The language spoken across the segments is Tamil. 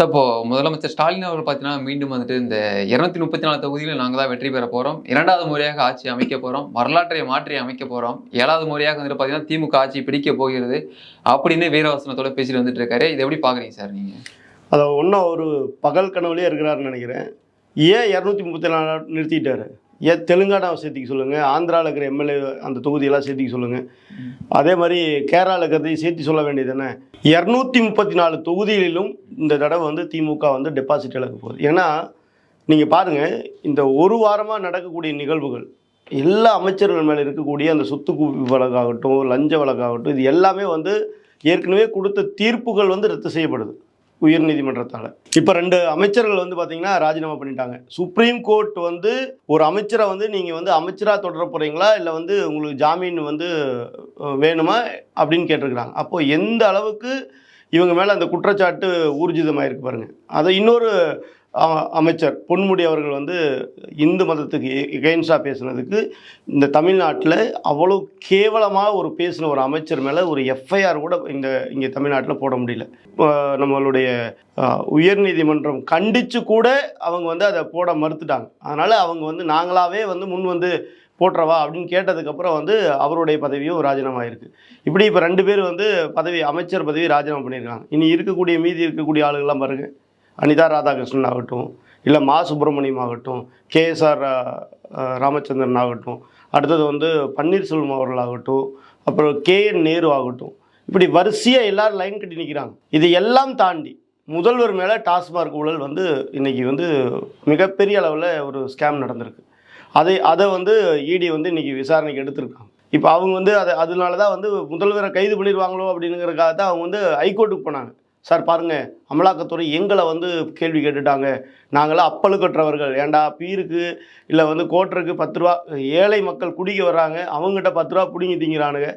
சார் இப்போது முதலமைச்சர் ஸ்டாலின் அவர்கள் பார்த்தீங்கன்னா மீண்டும் வந்துட்டு இந்த இரநூத்தி முப்பத்தி நாலு தொகுதியில் நாங்கள் தான் வெற்றி பெற போகிறோம் இரண்டாவது முறையாக ஆட்சி அமைக்க போகிறோம் வரலாற்றை மாற்றி அமைக்க போகிறோம் ஏழாவது முறையாக வந்துட்டு பார்த்தீங்கன்னா திமுக ஆட்சி பிடிக்க போகிறது அப்படின்னு வீரவசனத்தோட பேசிட்டு வந்துட்டு இருக்காரு. இதை எப்படி பார்க்குறீங்க சார் நீங்கள் அதை ஒன்றும் ஒரு பகல் கனவுலேயே இருக்கிறாருன்னு நினைக்கிறேன். ஏன் இரநூத்தி முப்பத்தி நாலு நிறுத்திட்டாரு? ஏன் தெலுங்கானாவை சேர்த்திக்க சொல்லுங்கள் ஆந்திராவில் இருக்கிற எம்எல்ஏ அந்த தொகுதியெல்லாம் சேர்த்திக்க சொல்லுங்கள் அதே மாதிரி கேரளாவில் இருக்கிறதையும் சேர்த்து சொல்ல வேண்டியது என்ன இரநூத்தி முப்பத்தி நாலு தொகுதிகளிலும் இந்த தடவை வந்து திமுக வந்து டெபாசிட் இழக்க போகுது. ஏன்னா நீங்கள் பாருங்கள் இந்த ஒரு வாரமாக நடக்கக்கூடிய நிகழ்வுகள் எல்லா அமைச்சர்கள் மேலே இருக்கக்கூடிய அந்த சொத்து குவிப்பு வழக்காகட்டும் லஞ்ச வழக்காகட்டும் இது எல்லாமே வந்து ஏற்கனவே கொடுத்த தீர்ப்புகள் வந்து ரத்து செய்யப்படுது. உயர்நீதிமன்றத்தால் இப்போ ரெண்டு அமைச்சர்கள் வந்து பார்த்தீங்கன்னா ராஜினாமா பண்ணிட்டாங்க. சுப்ரீம் கோர்ட் வந்து ஒரு அமைச்சரை வந்து நீங்கள் வந்து அமைச்சராக தொடர போகிறீங்களா இல்லை வந்து உங்களுக்கு ஜாமீன் வந்து வேணுமா? அப்படின்னு கேட்டிருக்கிறாங்க. அப்போது எந்த அளவுக்கு இவங்க மேலே அந்த குற்றச்சாட்டு ஊர்ஜிதமாயிருக்கு பாருங்கள் அதை இன்னொரு அமைச்சர் பொன்முடி அவர்கள் வந்து இந்து மதத்துக்கு எகெயின்ஸ்டாக பேசுனதுக்கு இந்த தமிழ்நாட்டில் அவ்வளோ கேவலமாக ஒரு பேசின ஒரு அமைச்சர் மேலே ஒரு எஃப்ஐஆர் கூட இந்த இங்கே தமிழ்நாட்டில் போட முடியல. இப்போ நம்மளுடைய உயர்நீதிமன்றம் கண்டித்து கூட அவங்க வந்து அதை போட மறுத்துட்டாங்க. அதனால் அவங்க வந்து நாங்களாவே வந்து முன் வந்து போட்டுறவா அப்படின்னு கேட்டதுக்கப்புறம் வந்து அவருடைய பதவியும் ராஜினாமா ஆயிருக்கு இப்படி இப்போ ரெண்டு பேர் வந்து பதவி அமைச்சர் பதவி ராஜினாமா பண்ணியிருக்காங்க. இனி இருக்கக்கூடிய மீதி இருக்கக்கூடிய ஆளுகள்லாம் பாருங்கள் அனிதா ராதாகிருஷ்ணன் ஆகட்டும் இல்லை மா சுப்பிரமணியம் ஆகட்டும் கேஎஸ்ஆர் ராமச்சந்திரன் ஆகட்டும் அடுத்தது வந்து பன்னீர்செல்வம் அவர்கள் ஆகட்டும் அப்புறம் கேஎன் நேரு ஆகட்டும். இப்படி வரிசையாக எல்லோரும் லைன் கட்டி நிற்கிறாங்க இது எல்லாம் தாண்டி முதல்வர் மேலே டாஸ்மார்க் ஊழல் வந்து இன்றைக்கி வந்து மிகப்பெரிய அளவில் ஒரு ஸ்கேம் நடந்திருக்கு. அதை அதை வந்து இடி வந்து இன்றைக்கி விசாரணைக்கு எடுத்திருக்காங்க. இப்போ அவங்க வந்து அதை அதனால தான் வந்து முதல்வரை கைது பண்ணிடுவாங்களோ அப்படிங்கிறதுக்காக தான் அவங்க வந்து ஹைகோர்ட்டுக்கு போனாங்க. சார் பாருங்கள் அமலாக்கத்துறை எங்களை வந்து கேள்வி கேட்டுட்டாங்க. நாங்களாம் அப்பழுக்கற்றவர்கள் ஏன்டா பீருக்கு இல்லை வந்து கோட்டருக்கு பத்து ரூபா ஏழை மக்கள் குடிக்க வர்றாங்க. அவங்ககிட்ட பத்து ரூபா பிடிங்கி திங்கிறானுங்க.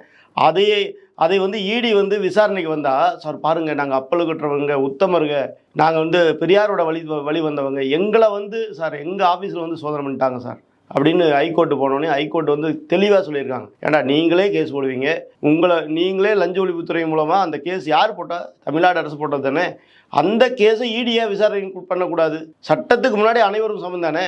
அதையே அதை வந்து ஈடி வந்து விசாரணைக்கு வந்தால் சார் பாருங்கள் நாங்கள் அப்பழுக்கற்றவங்க உத்தமருங்க. நாங்கள் வந்து பெரியாரோட வழி வழி வந்தவங்க எங்களை வந்து சார் எங்கள் ஆஃபீஸில் வந்து சோதனை பண்ணிட்டாங்க சார். அப்படின்னு ஹைகோர்ட்டு போனோடனே ஹைகோர்ட் வந்து தெளிவாக சொல்லியிருக்காங்க. ஏன்டா நீங்களே கேஸ் போடுவீங்க. உங்களை நீங்களே லஞ்ச ஒழிப்புத்துறை மூலமாக அந்த கேஸ் யார் போட்டால் தமிழ்நாடு அரசு போட்டது தானே? அந்த கேஸை ஈடியாக விசாரணை பண்ணக்கூடாது. சட்டத்துக்கு முன்னாடி அனைவரும் சமம் தானே?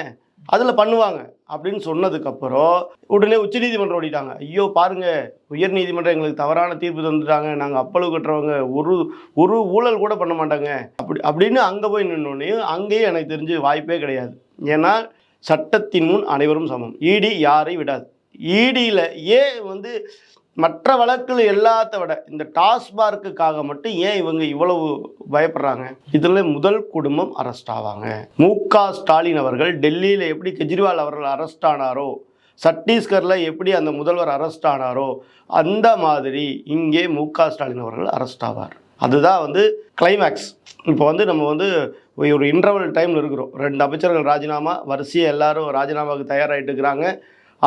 அதில் பண்ணுவாங்க. அப்படின்னு சொன்னதுக்கப்புறம் உடனே உச்சநீதிமன்றம் ஓடிட்டாங்க. ஐயோ பாருங்கள் உயர் நீதிமன்றம் எங்களுக்கு தவறான தீர்ப்பு தந்துட்டாங்க. நாங்கள் அப்பளவு கட்டுறவங்க ஒரு ஒரு ஊழல் கூட பண்ண மாட்டாங்க. அப்படி அப்படின்னு அங்கே போய் நின்னோடனே அங்கேயும் எனக்கு தெரிஞ்சு வாய்ப்பே கிடையாது. ஏன்னா சட்டத்தின் முன் அனைவரும் சமம். ஈடி யாரை விடாது. ஈடியில் ஏன் வந்து மற்ற வழக்குகள் எல்லாத்த விட இந்த டாஸ்மார்க்குக்காக மட்டும் ஏன் இவங்க இவ்வளவு பயப்படுறாங்க? இதில் முதல் குடும்பம் அரெஸ்ட் ஆவாங்க. மு ஸ்டாலின் அவர்கள் டெல்லியில் எப்படி கெஜ்ரிவால் அவர்கள் அரெஸ்ட் ஆனாரோ சத்தீஸ்கரில் எப்படி அந்த முதல்வர் அரெஸ்ட் ஆனாரோ அந்த மாதிரி இங்கே மு ஸ்டாலின் அவர்கள் அரெஸ்ட் ஆவார். அதுதான் வந்து கிளைமேக்ஸ் இப்போ வந்து நம்ம வந்து ஒரு இன்டர்வல் டைமில் இருக்கிறோம். ரெண்டு அமைச்சர்கள் ராஜினாமா வரிசையாக எல்லாரும் ராஜினாமாவுக்கு தயாராகிட்டு இருக்கிறாங்க.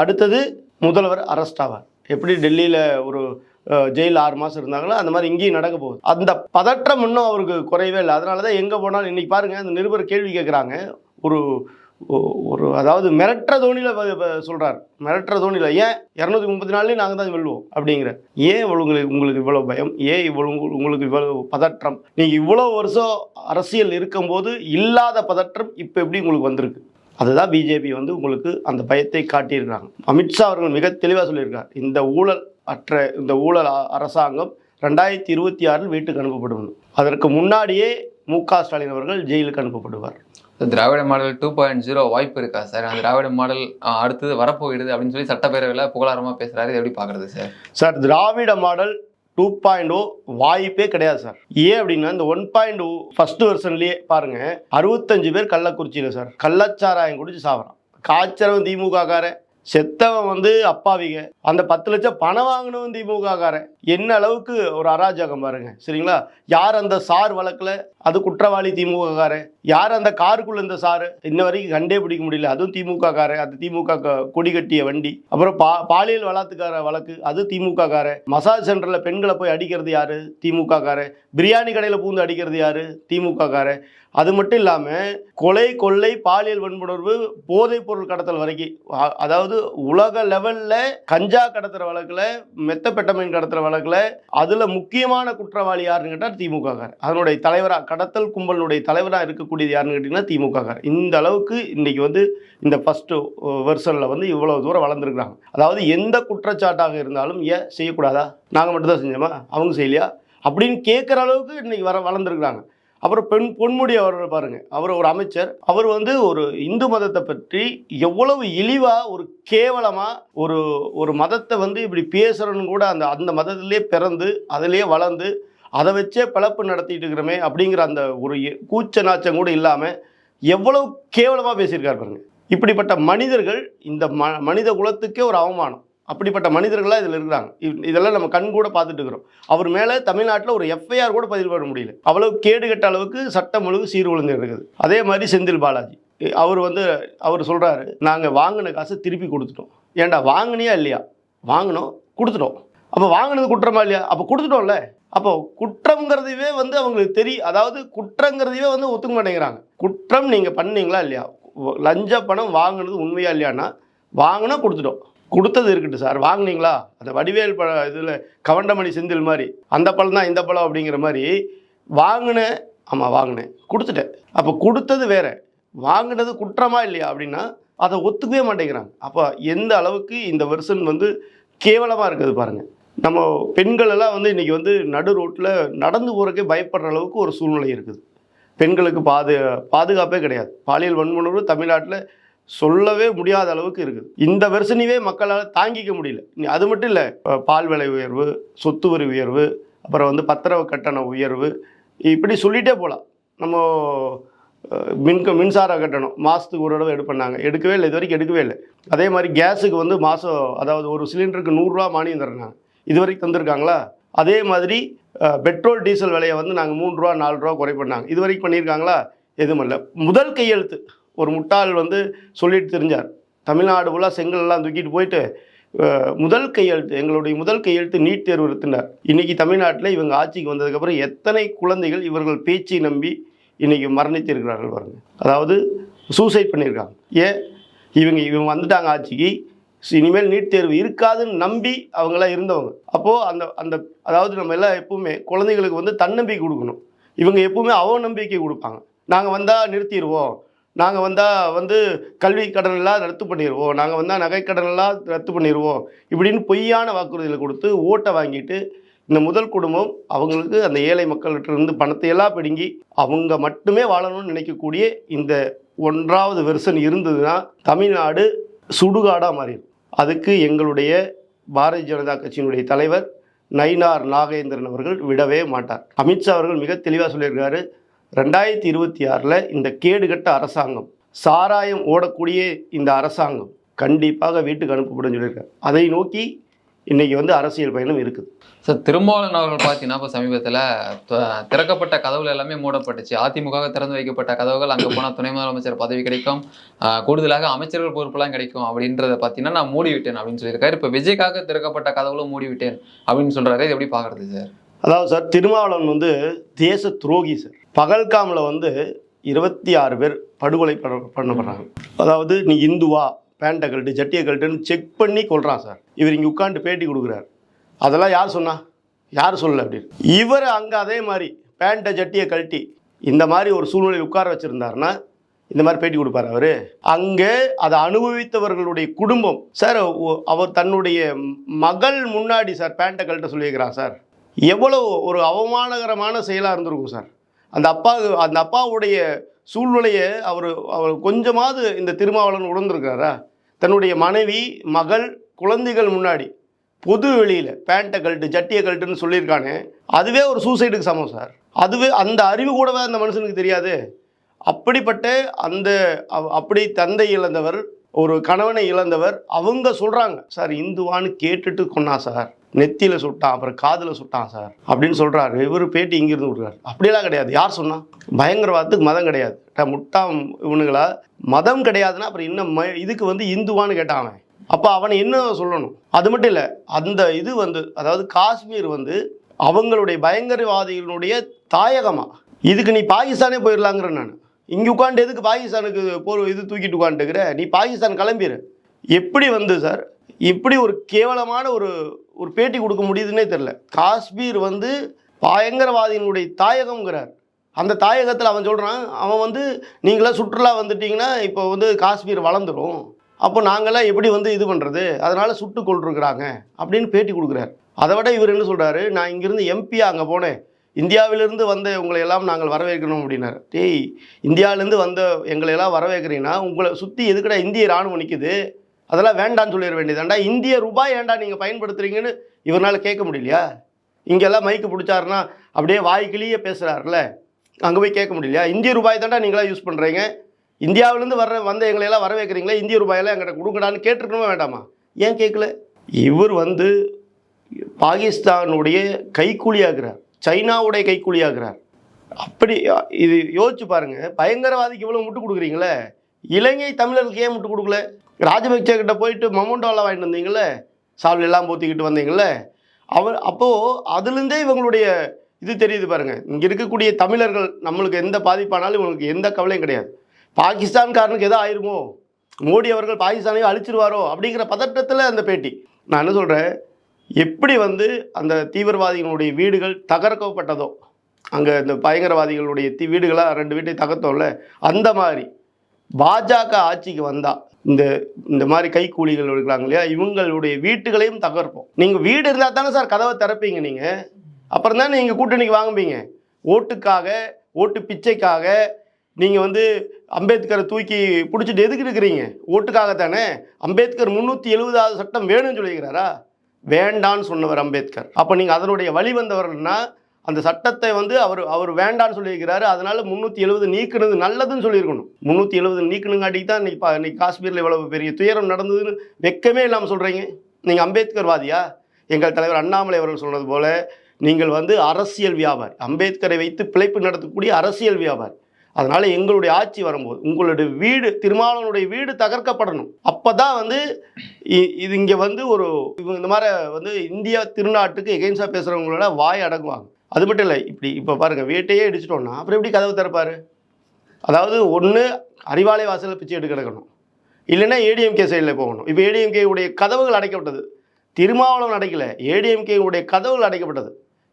அடுத்தது முதல்வர் அரெஸ்ட் ஆவார். எப்படி டெல்லியில் ஒரு ஜெயில் ஆறு மாதம் இருந்தாங்களோ அந்த மாதிரி இங்கேயும் நடக்க போகுது. அந்த பதற்றம் இன்னும் அவருக்கு குறையவே இல்லை. அதனால தான் எங்கே போனாலும் இன்றைக்கி பாருங்கள் அந்த நிருபர் கேள்வி கேட்குறாங்க ஒரு ஒரு அதாவது மிரட்டுற தோணியில் சொல்கிறார் மிரட்டுற தோணியில். ஏன்? இரநூத்தி முப்பத்தி நாலுலேயும் நாங்கள் தான் வெல்லுவோம் அப்படிங்கிற. ஏன் உங்களுக்கு உங்களுக்கு இவ்வளோ பயம்? ஏன் இவ்வளோ உங்களுக்கு இவ்வளோ பதற்றம்? நீங்கள் இவ்வளோ வருஷம் அரசியல் இருக்கும்போது இல்லாத பதற்றம் இப்போ எப்படி உங்களுக்கு வந்திருக்கு? அதுதான் பிஜேபி வந்து உங்களுக்கு அந்த பயத்தை காட்டியிருக்கிறாங்க. அமித்ஷா அவர்கள் மிக தெளிவாக சொல்லியிருக்கார். இந்த ஊழல் அற்ற இந்த ஊழல் அரசாங்கம் ரெண்டாயிரத்தி இருபத்தி ஆறில் வீட்டுக்கு அனுப்பப்படும் அதற்கு முன்னாடியே மு க ஸ்டாலின் அவர்கள் ஜெயிலுக்கு அனுப்பப்படுவார். Dravida model two point zero வாய்ப்பு இருக்கா சார் அந்த திராவிட மாடல் அடுத்தது வரப்போயிடுது அப்படின்னு சொல்லி சட்டப்பேரவையில் புகழாரமாக பேசுகிறாரு எப்படி பார்க்குறது sir sir Dravida model two point o வாய்ப்பே கிடையாது சார் ஏன் அப்படின்னா இந்த ஒன் பாயிண்ட் ஓ ஃபர்ஸ்ட் வருஷன்லேயே பாருங்க அறுபத்தஞ்சு பேர் கள்ளக்குறிச்சியில் சார் கள்ளச்சாராயம் குடிச்சு சாப்பிட்றான் காய்ச்சறவன் திமுக காரன் செத்தவன் வந்து அப்பாவிங்க. அந்த பத்து லட்சம் பணம் வாங்கினவன் திமுக காரன் என்ன அளவுக்கு ஒரு அராஜகம் பாருங்க. சரிங்களா? யார் அந்த சார் வழக்கில்? அது குற்றவாளி திமுக காரன் யார் அந்த காருக்குள்ள இந்த சாரு? இன்ன வரைக்கும் கண்டே பிடிக்க முடியல. அதுவும் திமுக காரன் அது திமுக க- கொடி கட்டிய வண்டி. அப்புறம் பா பாலியல் வளாத்துக்கார வழக்கு. அது திமுக காரன் மசாஜ் சென்டரில் பெண்களை போய் அடிக்கிறது யாரு? திமுக காரன் பிரியாணி கடையில் பூந்து அடிக்கிறது யாரு? திமுக காரன் அது மட்டும் இல்லாமல் கொலை கொள்ளை பாலியல் வன்புணர்வு போதைப் பொருள் கடத்தல் வரைக்கும் அதாவது உலக லெவல்ல கஞ்சா கடத்துற வழக்குல மெத்தப்பெட்டமைன் கடத்துற வழக்குல அதுல முக்கியமான குற்றவாளி யாருன்னு கேட்டால் திமுக அதனுடைய தலைவராக கடத்தல் கும்பலினுடைய தலைவராக இருக்கக்கூடியது யாருன்னு கேட்டீங்கன்னா திமுக காரர் இந்த அளவுக்கு இன்னைக்கு வந்து இந்த ஃபர்ஸ்ட் வெர்ஷனில் வந்து இவ்வளவு தூரம் வளர்ந்துருக்குறாங்க. அதாவது எந்த குற்றச்சாட்டாக இருந்தாலும் ஏன் செய்யக்கூடாதா? நாங்கள் மட்டும் தான் செஞ்சோமா? அவங்க செய்யலையா? அப்படின்னு கேட்குற அளவுக்கு இன்னைக்கு வர வளர்ந்துருக்காங்க அப்புறம் பெண் பொன்முடி அவர் பாருங்க. அவர் ஒரு அமைச்சர். அவர் வந்து ஒரு இந்து மதத்தை பற்றி எவ்வளவு இழிவா ஒரு கேவலமா ஒரு ஒரு மதத்தை வந்து இப்படி பேசுறன்னு கூட அந்த அந்த மதத்திலே பிறந்து அதிலே வளர்ந்து அதை வச்சே பிழப்பு நடத்திட்டு இருக்கிறோமே அப்படிங்கிற அந்த ஒரு எ- கூச்ச நாச்சம் கூட இல்லாமல் எவ்வளவு கேவலமா பேசியிருக்காரு பாருங்க. இப்படிப்பட்ட மனிதர்கள் இந்த ம மனித குலத்துக்கே ஒரு அவமானம். அப்படிப்பட்ட மனிதர்களாக இதில் இருக்கிறாங்க. இ- இதெல்லாம் நம்ம கண் கூட பார்த்துட்டு இருக்கிறோம். அவர் மேலே தமிழ்நாட்டில் ஒரு எஃப்ஐஆர் கூட பதிவு பண்ண முடியல. அவ்வளவு கேடுகட்ட அளவுக்கு சட்டம் ஒழுங்கு சீர்குலைந்து இருக்குது அதே மாதிரி செந்தில் பாலாஜி. அவர் வந்து அவர் சொல்கிறாரு நாங்கள் வாங்கின காசு திருப்பி கொடுத்துட்டோம். ஏன்டா வாங்கினியா இல்லையா? வாங்கினோம் கொடுத்துட்டோம். அப்போ வாங்கினது குற்றமா இல்லையா? அப்போ கொடுத்துட்டோம்ல. அப்போ குற்றங்கிறதையே வந்து அவங்களுக்கு தெரியும் அதாவது குற்றங்கிறதையே வந்து ஒத்துக்க மாட்டேங்கிறாங்க. குற்றம் நீங்கள் பண்ணீங்களா இல்லையா? லஞ்ச பணம் வாங்கினது உண்மையா இல்லையான்னா வாங்கினா கொடுத்துட்டோம். கொடுத்தது இருக்கட்டும் சார். வாங்குனீங்களா? அந்த வடிவேல் பழ இதில் கவண்டமணி செந்தில் மாதிரி. அந்த பழம் தான் இந்த பழம் அப்படிங்கிற மாதிரி வாங்கினேன் ஆமாம் வாங்கினேன். கொடுத்துட்டேன். அப்போ கொடுத்தது வேற. வாங்கினது குற்றமா இல்லையா அப்படின்னா அதை ஒத்துக்கவே மாட்டேங்கிறாங்க. அப்போ எந்த அளவுக்கு இந்த வெர்சன் வந்து கேவலமாக இருக்குது பாருங்கள் நம்ம பெண்கள் எல்லாம் வந்து இன்றைக்கி வந்து நடு ரோட்டில் நடந்து போகிறக்கே பயப்படுற அளவுக்கு ஒரு சூழ்நிலை இருக்குது. பெண்களுக்கு பாது பாதுகாப்பே கிடையாது. பாலியல் வன்முணர்வு தமிழ்நாட்டில் சொல்லவே முடியாத அளவுக்கு இருக்குது. இந்த வருஷனிவே மக்களால் தாங்கிக்க முடியல. அது மட்டும் இல்லை பால் விலை உயர்வு சொத்து வரி உயர்வு அப்புறம் வந்து பத்திரவு கட்டண உயர்வு இப்படி சொல்லிகிட்டே போகலாம் நம்ம மின் மின்சார கட்டணம் மாதத்துக்கு ஒரு தடவை எடுப்பண்ணாங்க எடுக்கவே இல்லை இது வரைக்கும் எடுக்கவே இல்லை. அதே மாதிரி கேஸுக்கு வந்து மாதம் அதாவது ஒரு சிலிண்டருக்கு நூறுரூவா மானியம் தர்றாங்க. இது வரைக்கும் தந்திருக்காங்களா? அதே மாதிரி பெட்ரோல் டீசல் விலையை வந்து நாங்கள் மூணு ரூபா நாலு ரூபா குறை பண்ணாங்க இது வரைக்கும் பண்ணியிருக்காங்களா? எதுவும் இல்லை. முதல் கையெழுத்து. ஒரு முட்டாள் வந்து சொல்லிட்டு தெரிஞ்சார். தமிழ்நாடு ஃபுல்லாக செங்கல்லாம் தூக்கிட்டு போயிட்டு முதல் கையெழுத்து எங்களுடைய முதல் கையெழுத்து நீட் தேர்வு எடுத்துனார் இன்றைக்கி தமிழ்நாட்டில் இவங்க ஆட்சிக்கு வந்ததுக்கப்புறம் எத்தனை குழந்தைகள் இவர்கள் பேச்சை நம்பி இன்றைக்கி மரணித்திருக்கிறார்கள் பாருங்க. அதாவது சூசைட் பண்ணியிருக்காங்க. ஏன்? இவங்க இவங்க வந்துட்டாங்க ஆட்சிக்கு. இனிமேல் நீட் தேர்வு இருக்காதுன்னு நம்பி அவங்களாம் இருந்தவங்க. அப்போது அந்த அந்த அதாவது நம்ம எல்லாம் எப்பவுமே குழந்தைகளுக்கு வந்து தன்னம்பிக்கை கொடுக்கணும். இவங்க எப்பவுமே அவநம்பிக்கை கொடுப்பாங்க. நாங்கள் வந்தால் நிறுத்திடுவோம் நாங்கள் வந்தால் வந்து கல்வி கடன் எல்லாம் ரத்து பண்ணிடுவோம் நாங்கள் வந்தால் நகை எல்லாம் ரத்து பண்ணிடுவோம் இப்படின்னு பொய்யான வாக்குறுதிகளை கொடுத்து ஓட்டை வாங்கிட்டு இந்த முதல் குடும்பம் அவங்களுக்கு அந்த ஏழை மக்கள்கிட்டருந்து பணத்தை எல்லாம் பிடுங்கி அவங்க மட்டுமே வாழணும்னு நினைக்கக்கூடிய இந்த ஒன்றாவது வெர்சன் இருந்ததுன்னா தமிழ்நாடு சுடுகாடாக மாறிடும். அதுக்கு எங்களுடைய பாரதிய ஜனதா கட்சியினுடைய தலைவர் நயினார் நாகேந்திரன் அவர்கள் விடவே மாட்டார். அமித்ஷா அவர்கள் மிக தெளிவாக சொல்லியிருக்காரு. ரெண்டாயிரத்தி இருபத்தி ஆறில் இந்த கேடுகட்ட அரசாங்கம் சாராயம் ஓடக்கூடிய இந்த அரசாங்கம் கண்டிப்பாக வீட்டுக்கு அனுப்பப்படும் சொல்லியிருக்காரு அதை நோக்கி இன்னைக்கு வந்து அரசியல் பயணம் இருக்குது. சார் திருமாவளவன் அவர்கள் பார்த்தீங்கன்னா இப்போ சமீபத்தில் திறக்கப்பட்ட கதவுகள் எல்லாமே மூடப்பட்டுச்சு. அதிமுக திறந்து வைக்கப்பட்ட கதவுகள் அங்கே போனால் துணை முதலமைச்சர் பதவி கிடைக்கும். கூடுதலாக அமைச்சர்கள் பொறுப்புலாம் கிடைக்கும் அப்படின்றத பார்த்தீங்கன்னா நான் மூடி விட்டேன் அப்படின்னு சொல்லியிருக்காரு. இப்போ விஜய்க்காக திறக்கப்பட்ட கதவுகளும் மூடி விட்டேன் அப்படின்னு சொல்கிறாரு இது எப்படி பார்க்கறது சார்? அதாவது சார் திருமாவளவன் வந்து தேச துரோகி சார். பகல்காமில் வந்து இருபத்தி ஆறு பேர் படுகொலை பண்ண பண்ணப்படுறாங்க. அதாவது நீ இந்துவா பேண்டை கழட்டு ஜட்டியை கழட்டுன்னு செக் பண்ணி கொள்றான் சார். இவர் இங்கே உட்காந்து பேட்டி கொடுக்குறாரு. அதெல்லாம் யார் சொன்னா? யார் சொல்லல அப்படின்னு இவர் அங்கே அதே மாதிரி பேண்ட்டை ஜட்டியை கழட்டி இந்த மாதிரி ஒரு சூழ்நிலையில் உட்கார வச்சுருந்தாருன்னா இந்த மாதிரி பேட்டி கொடுப்பார் அவர். அங்கே அதை அனுபவித்தவர்களுடைய குடும்பம் சார் அவர் தன்னுடைய மகள் முன்னாடி சார் பேண்ட்டை கழட்ட சொல்லியிருக்கிறான் சார். எவ்வளோ ஒரு அவமானகரமான செயலாக இருந்திருக்கும் சார். அந்த அப்பா அந்த அப்பாவுடைய சூழ்நிலையை அவர் அவர் கொஞ்சமாவது இந்த திருமாவளவன் உணர்ந்திருக்காரா தன்னுடைய மனைவி மகள் குழந்தைகள் முன்னாடி பொது வெளியில் பேண்ட்டை கழட்டு ஜட்டியை கழட்டுன்னு சொல்லியிருக்கானே அதுவே ஒரு சூசைடுக்கு சமம் சார். அதுவே அந்த அறிவு கூடவே அந்த மனுஷனுக்கு தெரியாது. அப்படிப்பட்ட அந்த அப்படி தந்தை இழந்தவர் ஒரு கணவனை இழந்தவர் அவங்க சொல்கிறாங்க சார் இந்துவான்னு கேட்டுட்டு கொண்டா சார். நெத்தியில் சுட்டான் அப்புறம் காதில் சுட்டான் சார். அப்படின்னு சொல்கிறாரு இவர் பேட்டி இங்கிருந்து விடுறாரு. அப்படியெல்லாம் கிடையாது. யார் சொன்னால் பயங்கரவாதத்துக்கு மதம் கிடையாது. முட்டா முட்டாம் இவனுங்களா? மதம் கிடையாதுன்னா அப்புறம் இன்னும் ம இதுக்கு வந்து இந்துவான்னு கேட்டான் அவன். அப்போ அவனை என்ன சொல்லணும்? அது மட்டும் இல்லை அந்த இது வந்து அதாவது காஷ்மீர் வந்து அவங்களுடைய பயங்கரவாதிகளுடைய தாயகமாக இதுக்கு நீ பாகிஸ்தானே போயிடலாங்கிற நான். இங்கே உட்காந்து எதுக்கு பாகிஸ்தானுக்கு போர் இது தூக்கிட்டு உட்காந்துக்கிற நீ பாகிஸ்தான் கிளம்பிடு எப்படி வந்து சார் இப்படி ஒரு கேவலமான ஒரு ஒரு பேட்டி கொடுக்க முடியுதுன்னே தெரில காஷ்மீர் வந்து பயங்கரவாதியினுடைய தாயகம்ங்கிறார். அந்த தாயகத்தில் அவன் சொல்கிறான் அவன் வந்து நீங்களாம் சுற்றுலா வந்துட்டிங்கன்னா இப்போ வந்து காஷ்மீர் வளர்ந்துடும் அப்போ நாங்களாம் எப்படி வந்து இது பண்ணுறது அதனால் சுட்டு கொண்டிருக்கிறாங்க அப்படின்னு பேட்டி கொடுக்குறாரு. அதை விட இவர் என்ன சொல்கிறாரு நான் இங்கேருந்து எம்பியாக அங்கே போனேன். இந்தியாவிலிருந்து வந்த உங்களை எல்லாம் நாங்கள் வரவேற்கணும் அப்படின்னாரு. டேய் இந்தியாவிலேருந்து வந்த எங்களை எல்லாம் வரவேற்கிறீங்கன்னா உங்களை சுற்றி எதுக்கடா இந்திய இராணுவம் நிற்குது அதெல்லாம் வேண்டான்னு சொல்லிட வேண்டியதாண்டா இந்திய ரூபாய் ஏண்டா நீங்கள் பயன்படுத்துறீங்கன்னு இவரால் கேட்க முடியலையா? இங்கெல்லாம் மைக்கு பிடிச்சாருன்னா அப்படியே வாய்க்கிலேயே பேசுகிறாருல அங்கே போய் கேட்க முடியலையா? இந்திய ரூபாய் தாண்டா நீங்களாம் யூஸ் பண்ணுறீங்க இந்தியாவிலேருந்து வர்ற வந்த எங்களையெல்லாம் வரவேற்கிறீங்களே? இந்திய ரூபாயெல்லாம் எங்கிட்ட கொடுங்கடான்னு கேட்டிருக்கணுமா வேண்டாமா? ஏன் கேட்கல? இவர் வந்து பாகிஸ்தானுடைய கைக்கூலியாகிறார் சைனாவுடைய கைக்கூலியாகிறார் அப்படி இது யோசிச்சு பாருங்க. பயங்கரவாதிக்கு இவ்வளோ முட்டு கொடுக்குறீங்களே? இலங்கை தமிழர்களுக்கு ஏன் முட்டு கொடுக்கல? ராஜபக்சே கிட்ட போயிட்டு மமோண்டோவில் வாங்கிட்டு வந்தீங்களே? சால் எல்லாம் போத்திக்கிட்டு வந்தீங்களே? அவர் அப்போது அதுலேருந்தே இவங்களுடைய இது தெரியுது பாருங்க. இங்கே இருக்கக்கூடிய தமிழர்கள் நம்மளுக்கு எந்த பாதிப்பானாலும் இவங்களுக்கு எந்த கவலையும் கிடையாது. பாகிஸ்தான்காரனுக்கு எதோ ஆயிருமோ? மோடி அவர்கள் பாகிஸ்தானையும் அழிச்சிருவாரோ? அப்படிங்கிற பதட்டத்தில் அந்த பேட்டி. நான் என்ன சொல்கிறேன் எப்படி வந்து அந்த தீவிரவாதிகளுடைய வீடுகள் தகர்க்கப்பட்டதோ அங்கே இந்த பயங்கரவாதிகளுடைய தீ வீடுகளாக ரெண்டு வீட்டை தகர்த்தோம்ல அந்த மாதிரி பாஜக ஆட்சிக்கு வந்தா இந்த இந்த மாதிரி கைக்கூலிகள் இருக்கிறாங்க இல்லையா இவங்களுடைய வீட்டுகளையும் தகர்ப்போம். நீங்கள் வீடு இருந்தால் தானே சார் கதவை திறப்பீங்க நீங்கள் அப்புறம் தானே நீங்கள் கூட்டணிக்கு வாங்குவீங்க. ஓட்டுக்காக ஓட்டு பிச்சைக்காக நீங்கள் வந்து அம்பேத்கரை தூக்கி பிடிச்சிட்டு எதுக்கு இருக்கிறீங்க? ஓட்டுக்காக தானே. அம்பேத்கர் முந்நூற்றி எழுபதாவது சட்டம் வேணும்னு சொல்லியிருக்கிறாரா? வேண்டான்னு சொன்னவர் அம்பேத்கர். அப்போ நீங்கள் அதனுடைய வழி வந்தவர்கள்னா அந்த சட்டத்தை வந்து அவர் அவர் வேண்டான்னு சொல்லியிருக்கிறாரு. அதனால முந்நூற்றி எழுபது நீக்கினது நல்லதுன்னு சொல்லியிருக்கணும். முந்நூற்றி எழுபது நீக்கணுங்காட்டிக்கு தான் இன்னைக்கு இன்னைக்கு காஷ்மீரில் இவ்வளவு பெரிய துயரம் நடந்ததுன்னு வெக்கமே இல்லாமல் சொல்கிறீங்க நீங்கள் அம்பேத்கர் வாதியா எங்கள் தலைவர் அண்ணாமலை அவர்கள் சொன்னது போல நீங்கள் வந்து அரசியல் வியாபாரி. அம்பேத்கரை வைத்து பிழைப்பு நடத்தக்கூடிய அரசியல் வியாபாரி. அதனால எங்களுடைய ஆட்சி வரும்போது உங்களுடைய வீடு திருமாவளவனுடைய வீடு தகர்க்கப்படணும். அப்பதான் வந்து இ- இது இங்கே வந்து ஒரு இவங்க இந்த மாதிரி வந்து இந்தியா திருநாட்டுக்கு எகெயின்ஸ்டாக பேசுகிறவங்களோட வாய் அடங்குவாங்க. அது மட்டும் இல்லை இப்படி இப்போ பாருங்க வீட்டையே இடிச்சிட்டோம்னா அப்புறம் எப்படி கதவு திறப்பாரு? அதாவது ஒன்று அறிவாலய வாசலில் பிச்சை எடுக்க கிடக்கணும். இல்லைன்னா ஏடிஎம்கே சைடில் போகணும். இப்போ ஏடிஎம்கே உடைய கதவுகள் அடைக்கப்பட்டது. திருமாவளவன் அடைக்கல ஏடிஎம்கே உடைய கதவுகள் அடைக்கப்பட்டது.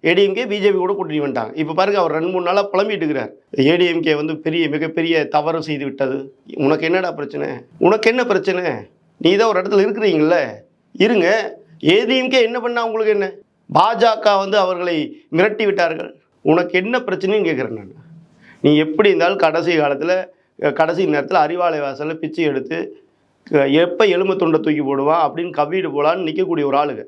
ஏடிஎம்கே பிஜேபி கூட கூட்டணி வந்துட்டாங்க. இப்போ பாருங்க அவர் ரெண்டு மூணு நாளாக புலம்பிட்டு இருக்கிறார் ஏடிஎம்கே வந்து பெரிய மிகப்பெரிய தவறு செய்து விட்டது. உனக்கு என்னடா பிரச்சனை? உனக்கு என்ன பிரச்சனை? நீ தான் ஒரு இடத்துல இருக்கிறீங்கள இருங்க. ஏடிஎம்கே என்ன பண்ணா உங்களுக்கு என்ன? பாஜக வந்து அவர்களை மிரட்டி விட்டார்கள். உனக்கு என்ன பிரச்சனைன்னு கேட்குறேன் நான். நீ எப்படி இருந்தாலும் கடைசி காலத்தில் கடைசி நேரத்தில் அறிவாலய வாசலில் பிச்சை எடுத்து எப்போ எலும்பு துண்டை தூக்கி போடுவான் அப்படின்னு கவிடு போகலான்னு நிற்கக்கூடிய ஒரு ஆளுங்க.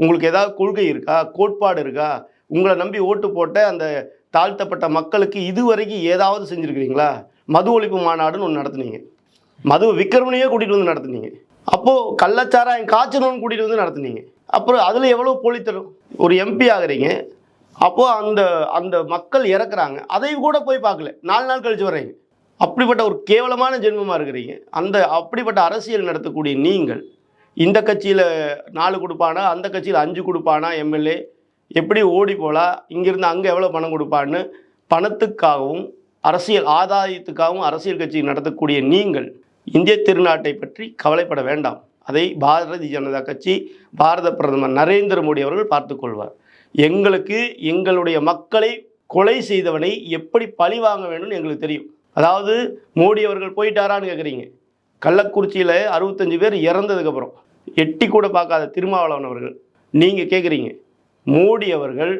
உங்களுக்கு ஏதாவது கொள்கை இருக்கா? கோட்பாடு இருக்கா? உங்களை நம்பி ஓட்டு போட்ட அந்த தாழ்த்தப்பட்ட மக்களுக்கு இதுவரைக்கும் ஏதாவது செஞ்சுருக்கிறீங்களா? மது ஒழிப்பு மாநாடுன்னு ஒன்று நடத்துனீங்க. மது விக்ரமனையே கூட்டிகிட்டு வந்து நடத்துனீங்க. அப்போது கள்ளச்சாராயம் காய்ச்சணும்னு கூட்டிகிட்டு வந்து நடத்துனீங்க. அப்புறம் அதில் எவ்வளோ போலித்தரும் ஒரு எம்பி ஆகிறீங்க. அப்போது அந்த அந்த மக்கள் இறக்குறாங்க. அதையும் கூட போய் பார்க்கல. நாலு நாள் கழித்து வர்றீங்க. அப்படிப்பட்ட ஒரு கேவலமான ஜென்மமாக இருக்கிறீங்க. அந்த அப்படிப்பட்ட அரசியல் நடத்தக்கூடிய நீங்கள் இந்த கட்சியில் நாலு கொடுப்பானா அந்த கட்சியில் அஞ்சு கொடுப்பானா எம்எல்ஏ? எப்படி ஓடி போகலாம் இங்கேருந்து அங்கே எவ்வளோ பணம் கொடுப்பான்னு பணத்துக்காகவும் அரசியல் ஆதாயத்துக்காகவும் அரசியல் கட்சி நடத்தக்கூடிய நீங்கள் இந்திய திருநாட்டை பற்றி கவலைப்பட வேண்டாம். அதை பாரதிய ஜனதா கட்சி பாரத பிரதமர் நரேந்திர மோடி அவர்கள் பார்த்துக்கொள்வார் எங்களுக்கு எங்களுடைய மக்களை கொலை செய்தவனை எப்படி பழி வாங்க வேண்டும்னு எங்களுக்கு தெரியும். அதாவது மோடி அவர்கள் போயிட்டாரான்னு கேட்குறீங்க கள்ளக்குறிச்சியில் அறுபத்தஞ்சு பேர் இறந்ததுக்கப்புறம் எட்டி கூட பார்க்காத திருமாவளவன் அவர்கள். நீங்கள் கேட்குறீங்க மோடி அவர்கள்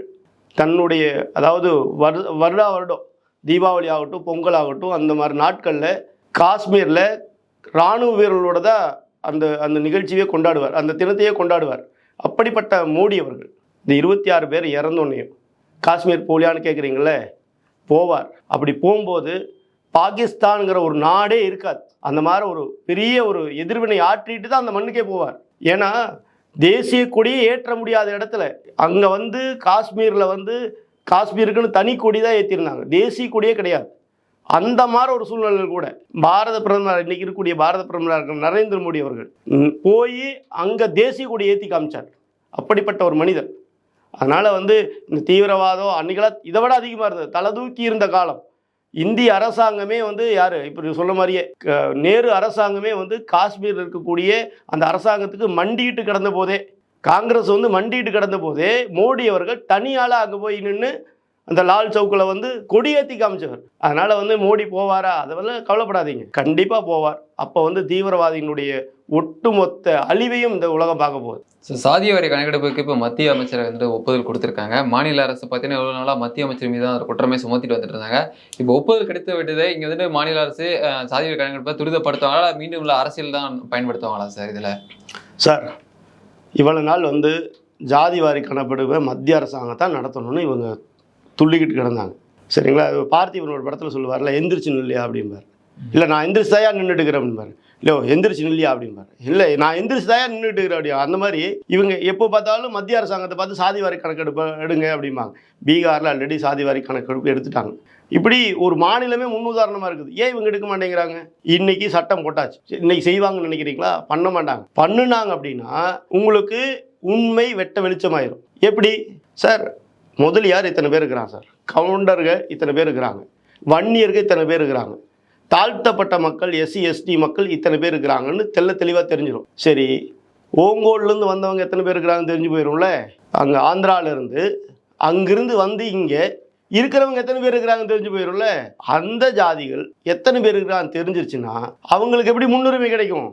தன்னுடைய அதாவது வரு வருடா வருடம் தீபாவளி ஆகட்டும் பொங்கல் ஆகட்டும் அந்த மாதிரி நாட்களில் காஷ்மீரில் இராணுவ வீரர்களோட தான் அந்த அந்த நிகழ்ச்சியே கொண்டாடுவார். அந்த தினத்தையே கொண்டாடுவார். அப்படிப்பட்ட மோடி அவர்கள். இந்த இருபத்தி ஆறு பேர் இறந்தோன்னையும் காஷ்மீர் போலியான்னு கேட்குறீங்களே போவார். அப்படி போகும்போது பாகிஸ்தான்ங்கிற ஒரு நாடே இருக்காது. அந்த மாதிரி ஒரு பெரிய ஒரு எதிர்வினை ஆற்றிட்டு தான் அந்த மண்ணுக்கே போவார். ஏன்னா தேசிய கொடியை ஏற்ற முடியாத இடத்துல அங்கே வந்து காஷ்மீரில் வந்து காஷ்மீருக்குன்னு தனி கொடி தான் ஏற்றிருந்தாங்க தேசிய கொடியே கிடையாது. அந்த மாதிரி ஒரு சூழ்நிலையில் கூட பாரத பிரதமர் இன்னைக்கு இருக்கக்கூடிய பாரத பிரதமராக நரேந்திர மோடி அவர்கள் போய் அங்கே தேசிய கொடி ஏற்றி காமிச்சார். அப்படிப்பட்ட ஒரு மனிதர். அதனால் வந்து இந்த தீவிரவாதம் அன்றைக்கெல்லாம் இதை விட அதிகமாக இருந்தது. தலை தூக்கி இருந்த காலம். இந்திய அரசாங்கமே வந்து யார்? இப்படி சொல்ல மாதிரியே க- நேரு அரசாங்கமே வந்து காஷ்மீர் இருக்கக்கூடிய அந்த அரசாங்கத்துக்கு மண்டிட்டு கிடந்த போதே காங்கிரஸ் வந்து மண்டிட்டு கிடந்த போதே மோடி அவர்கள் தனியால் அங்கே போய் நின்று அந்த லால் சவுக்கில் வந்து கொடியேற்றி காமிச்சவர். அதனால் வந்து மோடி போவாரா? அதெல்லாம் கவலைப்படாதீங்க. கண்டிப்பாக போவார். அப்போ வந்து தீவிரவாதியினுடைய ஒட்டுமொத்த அழிவையும் இந்த உலகம் பார்க்க போகுது. ஸோ சாதிய வரி கணக்கெடுப்புக்கு இப்போ மத்திய அமைச்சர் வந்து ஒப்புதல் கொடுத்துருக்காங்க. மாநில அரசு பார்த்தீங்கன்னா எவ்வளோ நாளாக மத்திய அமைச்சர் மீது தான் குற்றமே சுமத்திட்டு வந்துட்டு இருந்தாங்க இப்போ ஒப்புதல் கிடைத்து விட்டது இங்கே வந்துட்டு மாநில அரசு சாதிய வரி கணக்கெடுப்பை துரிதப்படுத்துவாங்களா? மீண்டும் உள்ள அரசியல் தான் பயன்படுத்துவாங்களா சார் இதில்? சார் இவ்வளவு நாள் வந்து ஜாதி வாரி கணக்கெடுப்பை மத்திய அரசாங்கம் தான் நடத்தணும்னு இவங்க துள்ளிக்கிட்டு கிடந்தாங்க. சரிங்களா? இது பார்த்திபனோட படத்தில் சொல்லுவார்ல எந்திரிச்சு நில்லையா? அப்படிம்பார். இல்லை நான் எந்திரிச்சு தாயா நின்றுட்டு இருக்கிறேன் அப்படிம்பாரு. இல்லை எந்திரிச்சு நில்லையா? அப்படிம்பாரு. இல்லை நான் எந்திரிச்சு தாயா நின்றுட்டு இருக்கிறேன் அப்படியா? அந்த மாதிரி இவங்க எப்போ பார்த்தாலும் மத்திய அரசாங்கத்தை பார்த்து சாதி வாரி கணக்கெடுப்பு எடுங்க அப்படிம்பாங்க. பீகாரில் ஆல்ரெடி சாதி வாரி கணக்கெடுப்பு எடுத்துட்டாங்க. இப்படி ஒரு மாநிலமே முன்னுதாரணமாக இருக்குது. ஏன் இவங்க எடுக்க மாட்டேங்கிறாங்க? இன்னைக்கு சட்டம் போட்டாச்சு. இன்னைக்கு செய்வாங்கன்னு நினைக்கிறீங்களா? பண்ண மாட்டாங்க. பண்ணுனாங்க அப்படின்னா உங்களுக்கு உண்மை வெட்ட வெளிச்சமாயிரும். எப்படி? சார் முதலியார் இத்தனை பேர் இருக்கிறாங்க சார். கவுண்டர்கள் இத்தனை பேர் இருக்கிறாங்க. வன்னியர்கள் இத்தனை பேர் இருக்கிறாங்க. தாழ்த்தப்பட்ட மக்கள் எஸ்சி எஸ்டி மக்கள் இத்தனை பேர் இருக்கிறாங்கன்னு தெல்ல தெளிவாக தெரிஞ்சிடும் சரி ஓங்கோல்லேருந்து வந்தவங்க எத்தனை பேர் இருக்கிறாங்கன்னு தெரிஞ்சு போயிடும்ல அங்கே ஆந்திராவிலேருந்து அங்கிருந்து வந்து இங்கே இருக்கிறவங்க எத்தனை பேர் இருக்கிறாங்கன்னு தெரிஞ்சு போயிடும்ல அந்த ஜாதிகள் எத்தனை பேர் இருக்கிறாங்கன்னு தெரிஞ்சிருச்சுன்னா அவங்களுக்கு எப்படி முன்னுரிமை கிடைக்கும்?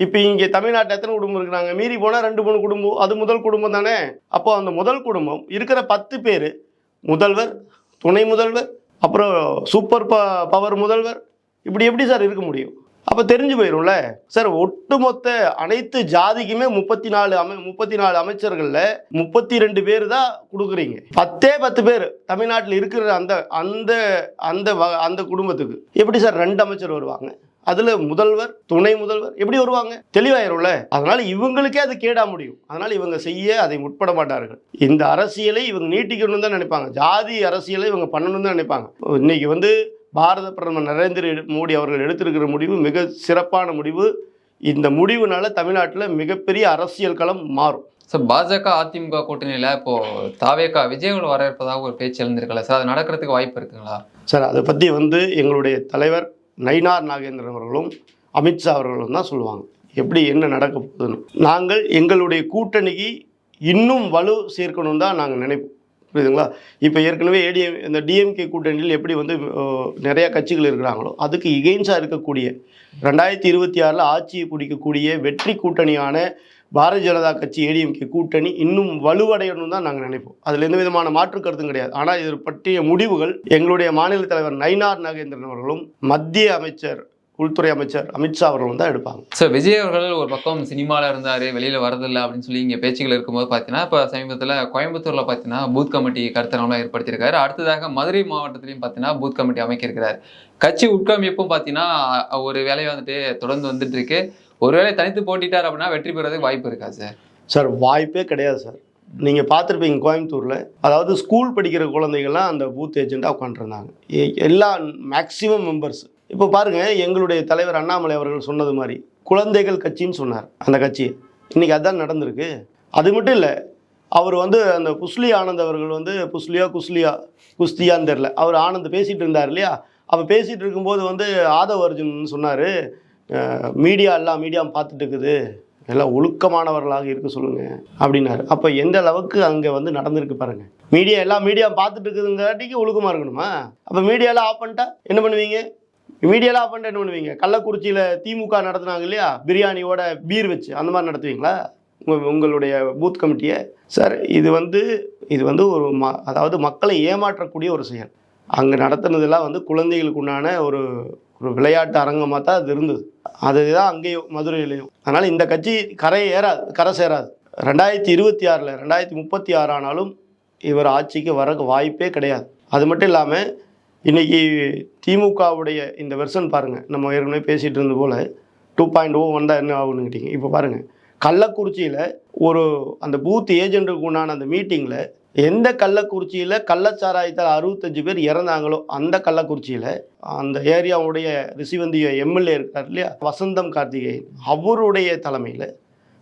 இப்போ இங்கே தமிழ்நாட்டில் எத்தனை குடும்பம் இருக்கிறாங்க? மீறி போனால் ரெண்டு மூணு குடும்பம். அது முதல் குடும்பம் தானே? அப்போ அந்த முதல் குடும்பம் இருக்கிற பத்து பேர் முதல்வர் துணை முதல்வர் அப்புறம் சூப்பர் ப பவர் முதல்வர் இப்படி எப்படி சார் இருக்க முடியும்? அப்போ தெரிஞ்சு போயிடும்ல சார் ஒட்டுமொத்த அனைத்து ஜாதிக்குமே முப்பத்தி நாலு அமை முப்பத்தி நாலு அமைச்சர்களில் முப்பத்தி ரெண்டு பேர் தான் கொடுக்குறீங்க. பத்தே பத்து பேர் தமிழ்நாட்டில் இருக்கிற அந்த அந்த அந்த வ- அந்த குடும்பத்துக்கு. எப்படி சார் ரெண்டு அமைச்சர் வருவாங்க? அதில் முதல்வர் துணை முதல்வர் எப்படி வருவாங்க? தெளிவாயிரும்ல. அதனால இவங்களுக்கே அது கேடா முடியும். அதனால இவங்க செய்ய அதை முற்பட மாட்டார்கள். இந்த அரசியலை இவங்க நீட்டிக்கணும்னு தான் நினைப்பாங்க. ஜாதி அரசியலை இவங்க பண்ணணும்னு தான் நினைப்பாங்க. இன்னைக்கு வந்து பாரத பிரதமர் நரேந்திர மோடி அவர்கள் எடுத்திருக்கிற முடிவு மிக சிறப்பான முடிவு. இந்த முடிவுனால தமிழ்நாட்டில் மிகப்பெரிய அரசியல் களம் மாறும். ஸோ பாஜக அதிமுக கூட்டணியில் இப்போ தாவேகா விஜயகுல வர இருப்பதாக ஒரு பேச்சு எழுந்திருக்கல. சார் அது நடக்கிறதுக்கு வாய்ப்பு இருக்குங்களா? சார் அதை பற்றி வந்து எங்களுடைய தலைவர் நயினார் நாகேந்திரன் அவர்களும் அமித்ஷா அவர்களும் தான் சொல்லுவாங்க. எப்படி என்ன நடக்க போகுதுன்னு. நாங்கள் எங்களுடைய கூட்டணிக்கு இன்னும் வலு சேர்க்கணும் தான் நாங்கள் நினைப்போம். புரியுதுங்களா? இப்போ ஏற்கனவே ஏடிஎம் இந்த டிஎம்கே கூட்டணியில் எப்படி வந்து நிறையா கட்சிகள் இருக்கிறாங்களோ அதுக்கு இகெயின்ஸாக இருக்கக்கூடிய ரெண்டாயிரத்தி இருபத்தி ஆறில் ஆட்சியை பிடிக்கக்கூடிய வெற்றி கூட்டணியான பாரதிய ஜனதா கட்சி ஏடிஎம்கே கூட்டணி இன்னும் வலுவடையணும் தான் நாங்கள் நினைப்போம். அதில் எந்த விதமான மாற்று கருத்தும் கிடையாது. ஆனால் இது பற்றிய முடிவுகள் எங்களுடைய மாநில தலைவர் நயினார் நாகேந்திரன் அவர்களும் மத்திய அமைச்சர் உள்துறை அமைச்சர் அமித்ஷா அவர்களும் தான் எடுப்பாங்க. ஸோ விஜய் அவர்கள் ஒரு பக்கம் சினிமாவில் இருந்தார் வெளியில் வரதில்லை அப்படின்னு சொல்லி இங்கே பேச்சுகள் இருக்கும்போது பார்த்தீங்கன்னா இப்போ சமீபத்தில் கோயம்புத்தூரில் பார்த்தீங்கன்னா பூத் கமிட்டி கருத்தரங்களாம் ஏற்படுத்தியிருக்காரு. அடுத்ததாக மதுரை மாவட்டத்திலையும் பார்த்தீங்கன்னா பூத் கமிட்டி அமைக்கிருக்கிறார் கட்சி உட்கமைப்பும் பார்த்தீங்கன்னா ஒரு வேலையை வந்துட்டு தொடர்ந்து வந்துட்டு இருக்கு. ஒருவேளை தனித்து போட்டிட்டார் அப்படின்னா வெற்றி பெறதுக்கு வாய்ப்பு இருக்கா சார் சார் வாய்ப்பே கிடையாது சார். நீங்கள் பார்த்துருப்பீங்க கோயம்புத்தூரில். அதாவது ஸ்கூல் படிக்கிற குழந்தைகள்லாம் அந்த பூத் ஏஜெண்ட்டாக உட்காந்துருந்தாங்க எல்லா மேக்ஸிமம் மெம்பர்ஸ் இப்போ பாருங்கள் எங்களுடைய தலைவர் அண்ணாமலை அவர்கள் சொன்னது மாதிரி குழந்தைகள் கட்சின்னு சொன்னார் அந்த கட்சி. இன்றைக்கி அதான் நடந்திருக்கு. அது மட்டும் இல்லை அவர் வந்து அந்த புஸ்லி ஆனந்த் அவர்கள் வந்து புஸ்லியா குஸ்லியா குஸ்தியான்னு தெரில அவர் ஆனந்த் பேசிகிட்டு இருந்தார் இல்லையா? அவர் பேசிகிட்டு இருக்கும்போது வந்து ஆதவ அர்ஜுன் சொன்னார் மீடியா எல்லாம் மீடியா பார்த்துட்டு இருக்குது. எல்லாம் ஒழுக்கமானவர்களாக இருக்க சொல்லுங்க அப்படின்னாரு. அப்போ எந்த அளவுக்கு அங்கே வந்து நடந்திருக்கு பாருங்க. மீடியா எல்லாம் மீடியா பார்த்துட்டு இருக்குதுங்காட்டிக்கு ஒழுக்கமாக இருக்கணுமா? அப்போ மீடியாலாம் ஆஃப் பண்ணிட்டா என்ன பண்ணுவீங்க? மீடியாலாம் ஆஃப் பண்ணிட்டா என்ன பண்ணுவீங்க? கள்ளக்குறிச்சியில் திமுக நடத்துனாங்க இல்லையா? பிரியாணியோட பீர் வச்சு அந்த மாதிரி நடத்துவீங்களா? உங்களுடைய பூத் கமிட்டியை சார் இது வந்து இது வந்து ஒரு ம அதாவது மக்களை ஏமாற்றக்கூடிய ஒரு செயல். அங்கே நடத்துனதெல்லாம் வந்து குழந்தைகளுக்கு உண்டான ஒரு ஒரு விளையாட்டு அரங்கமாக தான் அது இருந்தது. அதுதான் அங்கேயும் மதுரையிலையும். அதனால் இந்த கட்சி கரை ஏறாது கரை சேராது. ரெண்டாயிரத்தி இருபத்தி ஆறில் ரெண்டாயிரத்தி முப்பத்தி ஆறு ஆனாலும் இவர் ஆட்சிக்கு வரக்கு வாய்ப்பே கிடையாது. அது மட்டும் இல்லாமல் இன்னைக்கு திமுகவுடைய இந்த வெர்ஷன் பாருங்கள் நம்ம ஏற்கனவே பேசிகிட்டு இருந்த போல் டூ பாயிண்ட் ஓ oh வந்தால் என்ன ஆகுன்னு கேட்டிங்க. இப்போ பாருங்கள் கள்ளக்குறிச்சியில் ஒரு அந்த பூத் ஏஜென்ட்டுக்கு உண்டான அந்த மீட்டிங்கில் எந்த கள்ளக்குறிச்சியில் கள்ளச்சாராயத்தால் அறுபத்தஞ்சு பேர் இறந்தாங்களோ அந்த கள்ளக்குறிச்சியில் அந்த ஏரியாவுடைய ரிசிவந்திய எம்எல்ஏ இருக்கார் இல்லையா வசந்தம் கார்த்திகேயன் அவருடைய தலைமையில்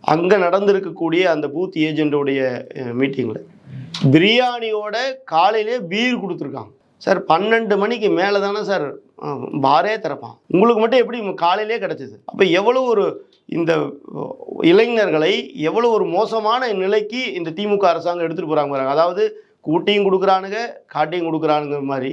அங்கே நடந்திருக்கக்கூடிய அந்த பூத் ஏஜென்ட்டுடைய மீட்டிங்கில் பிரியாணியோட காலையிலே பீர் கொடுத்துருக்காங்க. சார் பன்னெண்டு மணிக்கு மேலே தானே சார் பாரே திறப்பான். உங்களுக்கு மட்டும் எப்படி காலையிலே கிடச்சிது? அப்போ எவ்வளோ ஒரு இந்த இளைஞர்களை எவ்வளோ ஒரு மோசமான நிலைக்கு இந்த திமுக அரசாங்கம் எடுத்துகிட்டு போகிறாங்க அதாவது கூட்டியும் கொடுக்குறானுங்க காட்டியும் கொடுக்குறானுங்க மாதிரி.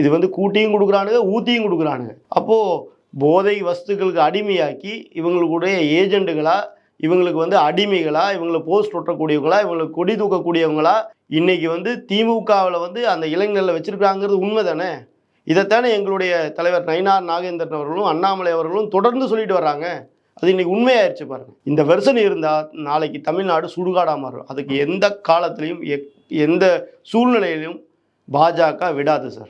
இது வந்து கூட்டியும் கொடுக்குறானுங்க ஊத்தியும் கொடுக்குறானுங்க. அப்போது போதை வஸ்துக்களுக்கு அடிமையாக்கி இவங்களுடைய ஏஜெண்டுகளாக இவங்களுக்கு வந்து அடிமைகளா இவங்களை போஸ்ட் ஒட்டக்கூடியவங்களா இவங்களுக்கு கொடி தூக்கக்கூடியவங்களா இன்னைக்கு வந்து திமுகவில் வந்து அந்த இளைஞர்களை வச்சிருக்காங்கிறது உண்மை தானே இதைத்தானே எங்களுடைய தலைவர் நயினார் நாகேந்திரன் அவர்களும் அண்ணாமலை அவர்களும் தொடர்ந்து சொல்லிட்டு வர்றாங்க. அது இன்னைக்கு உண்மையாயிருச்சு பாருங்க. இந்த வெர்சன் இருந்தால் நாளைக்கு தமிழ்நாடு சுடுகாடாக மாறும். அதுக்கு எந்த காலத்திலையும் எக்- எந்த சூழ்நிலையிலும் பாஜக விடாது சார்.